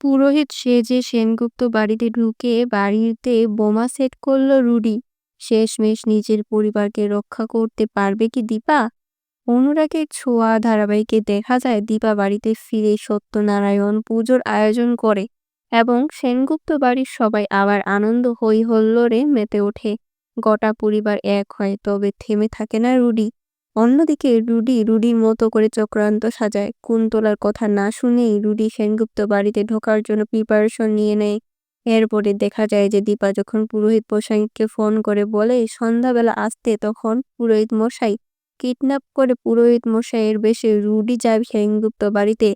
পুরোহিত সেজে সেনগুপ্ত বাড়িতে ঢুকে বাড়িতে বোমা সেট করল রুডি। শেষমেশ নিজের পরিবারকে রক্ষা করতে পারবে কি দীপা? অনুরাগের ছোঁয়া ধারাবাহিকে দেখা যায় দীপা বাড়িতে ফিরে সত্যনারায়ণ পুজোর আয়োজন করে এবং সেনগুপ্ত বাড়ির সবাই আবার আনন্দ হই হল্লোড়ে মেতে ওঠে। গোটা পরিবার এক হয়, তবে থেমে থাকে না রুডি। অন্যদিকে রুডি রুডির মতো করে চক্রান্ত সাজায়। কুন্তলার কথা না শুনেই রুডি সেনগুপ্ত বাড়িতে ঢোকার জন্য প্রিপারেশন নিয়ে নেয়। এরপরে দেখা যায় যে দীপা যখন পুরোহিত মশাইকে ফোন করে বলে, সন্ধ্যাবেলা আসতে তখন পুরোহিত মশাই কিডন্যাপ করে পুরোহিত মশাইয়ের বেশে রুডি যায় সেনগুপ্ত বাড়িতে।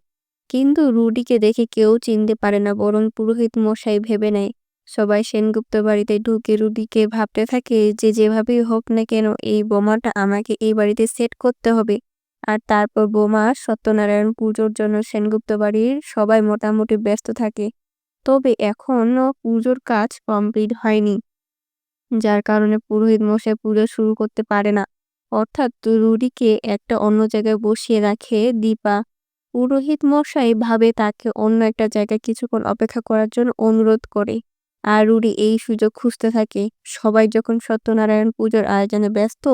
কিন্তু রুডিকে দেখে কেউ চিনতে পারে না, বরং পুরোহিত মশাই ভেবে নেয়। সবাই সেনগুপ্ত বাড়িতে ঢুকে রুডিকে ভাবতে থাকে যে যেভাবেই হোক না কেন এই বোমাটা আমাকে এই বাড়িতে সেট করতে হবে। আর তারপর বোমা, সত্যনারায়ণ পুজোর জন্য সেনগুপ্ত বাড়ির সবাই মোটামুটি ব্যস্ত থাকে। তবে এখনও পুজোর কাজ কমপ্লিট হয়নি, যার কারণে পুরোহিত মশাই পুজো শুরু করতে পারে না। অর্থাৎ রুডিকে একটা অন্য জায়গায় বসিয়ে রাখে দীপা। পুরোহিত মশাই ভাবে তাকে অন্য একটা জায়গায় কিছুক্ষণ অপেক্ষা করার জন্য অনুরোধ করে। আর রুডি এই সুযোগ খুঁজতে থাকে। সবাই যখন সত্যনারায়ণ পুজোর আয়োজনে ব্যস্ত,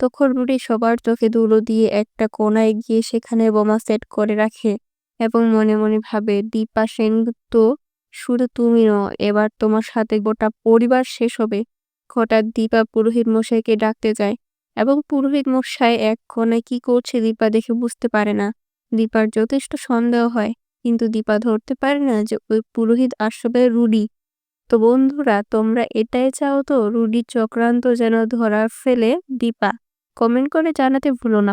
তখন রুডি সবার চোখে ধুলো দিয়ে একটা কোনায় গিয়ে সেখানে বোমা সেট করে রাখে এবং মনে মনে ভাবে, দীপা সেনগুপ্ত শুধু তুমি নও, এবার তোমার সাথে গোটা পরিবার শেষ হবে। হঠাৎ দীপা পুরোহিত মশাইকে ডাকতে যায় এবং পুরোহিত মশাই এক কোণে কি করছে দীপা দেখে বুঝতে পারে না। দীপার যথেষ্ট সন্দেহ হয়, কিন্তু দীপা ধরতে পারে না যে ওই পুরোহিত আসলে রুডি। তো বন্ধুরা, তোমরা এটাই চাও তো? রুডি চক্রান্ত যেন ধরা ফেলে? দীপা কমেন্ট করে জানাতে ভুলো না।